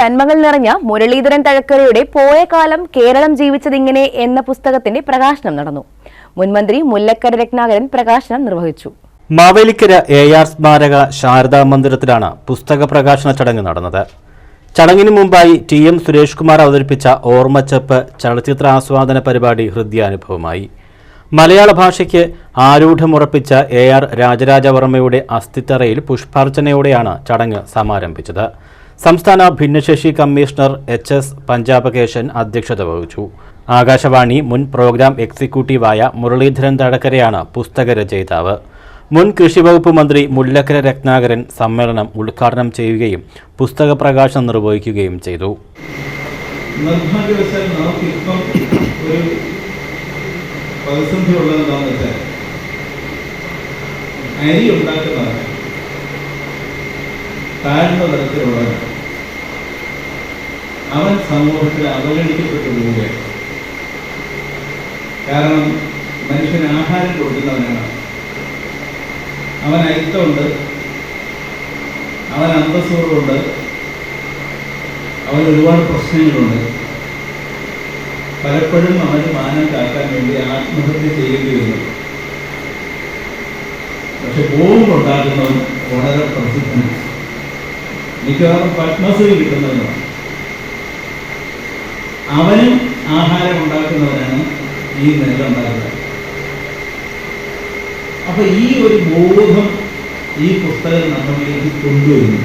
നന്മകൾ നിറഞ്ഞ മുരളീധരൻ തഴക്കരയുടെ പോയ കാലം കേരളം ജീവിച്ചതിങ്ങനെ എന്ന പുസ്തകത്തിന്റെ പ്രകാശനം നടന്നു. മുൻമന്ത്രി മുല്ലക്കര രത്നാകരൻ പ്രകാശനം നിർവഹിച്ചു. മാവേലിക്കര എ ആർ സ്മാരക ശാരദാ മന്ദിരത്തിലാണ് പുസ്തക പ്രകാശന ചടങ്ങ് നടന്നത്. ചടങ്ങിന് മുമ്പായി ടി എം സുരേഷ് കുമാർ അവതരിപ്പിച്ച ഓർമ്മച്ചപ്പ് ചലച്ചിത്ര ആസ്വാദന പരിപാടി ഹൃദ്യാനുഭവമായി. മലയാള ഭാഷയ്ക്ക് ആരൂഢമുറപ്പിച്ച എ ആർ രാജരാജവർമ്മയുടെ അസ്ഥിത്തറയിൽ പുഷ്പാർച്ചനയോടെയാണ് ചടങ്ങ് സമാരംഭിച്ചത്. സംസ്ഥാന ഭിന്നശേഷി കമ്മീഷണർ എച്ച് എസ് പഞ്ചാബകേശൻ അധ്യക്ഷത വഹിച്ചു. ആകാശവാണി മുൻ പ്രോഗ്രാം എക്സിക്യൂട്ടീവായ മുരളീധരൻ തടക്കരയാണ് പുസ്തക രചയിതാവ് മുൻ കൃഷിവകുപ്പ് മന്ത്രി മുല്ലക്കര രത്നാകരൻ സമ്മേളനം ഉദ്ഘാടനം ചെയ്യുകയും പുസ്തക പ്രകാശനം നിർവഹിക്കുകയും ചെയ്തു. അരി ഉണ്ടാക്കുന്നവർ താഴ്ന്ന തരത്തിലുള്ള അവൻ സമൂഹത്തിൽ അവഗണിക്കപ്പെട്ടു പോവുകയാണ് കാരണം മനുഷ്യന് ആഹാരം കൊടുക്കുന്നവനാണ്. അവൻ അയിത്തമുണ്ട്. അവൻ അന്തസ്സോടുണ്ട്. അവൻ ഒരുപാട് പ്രശ്നങ്ങളുണ്ട്. പലപ്പോഴും അവന് മാനം കാക്കാൻ വേണ്ടി ആത്മഹത്യ ചെയ്യേണ്ടി വരുന്നു പക്ഷെ ബോംബുണ്ടാക്കുന്നവൻ വളരെ പ്രസിദ്ധനാണ്. മിക്കവാറും പത്മശ്രീ കിട്ടുന്നതാണ് അവനും ആഹാരം ഉണ്ടാക്കുന്നവനാണ് ഈ നെല്ലുണ്ടാക്കുന്നത് അപ്പൊ ഈ ഒരു ബോധം ഈ പുസ്തകം നമ്മളിലേക്ക് കൊണ്ടുവരുന്നു.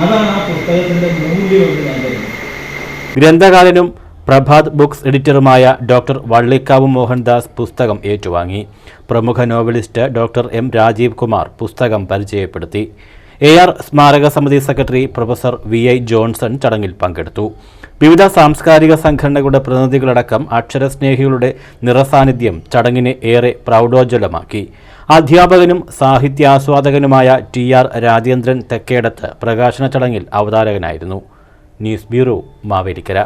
അതാണ് ആ പുസ്തകത്തിന്റെ മൂല്യം ഗ്രന്ഥകാരനും പ്രഭാത് ബുക്സ് എഡിറ്ററുമായ ഡോക്ടർ വള്ളിക്കാവ് മോഹൻദാസ് പുസ്തകം ഏറ്റുവാങ്ങി. പ്രമുഖ novelist doctor M Rajeev Kumar പുസ്തകം പരിചയപ്പെടുത്തി. എ ആർ സ്മാരക സമിതി secretary professor V I Johnson ചടങ്ങിൽ പങ്കെടുത്തു. വിവിധ സാംസ്കാരിക സംഘടനകളുടെ പ്രതിനിധികളടക്കം അക്ഷരസ്നേഹികളുടെ നിറസാന്നിധ്യം ചടങ്ങിനെ ഏറെ പ്രൗഢോജ്വലമാക്കി. അധ്യാപകനും സാഹിത്യാസ്വാദകനുമായ ടി ആർ രാജേന്ദ്രൻ തെക്കേടത്ത് പ്രകാശന ചടങ്ങിൽ അവതാരകനായിരുന്നു. News bureau Mavelikkara.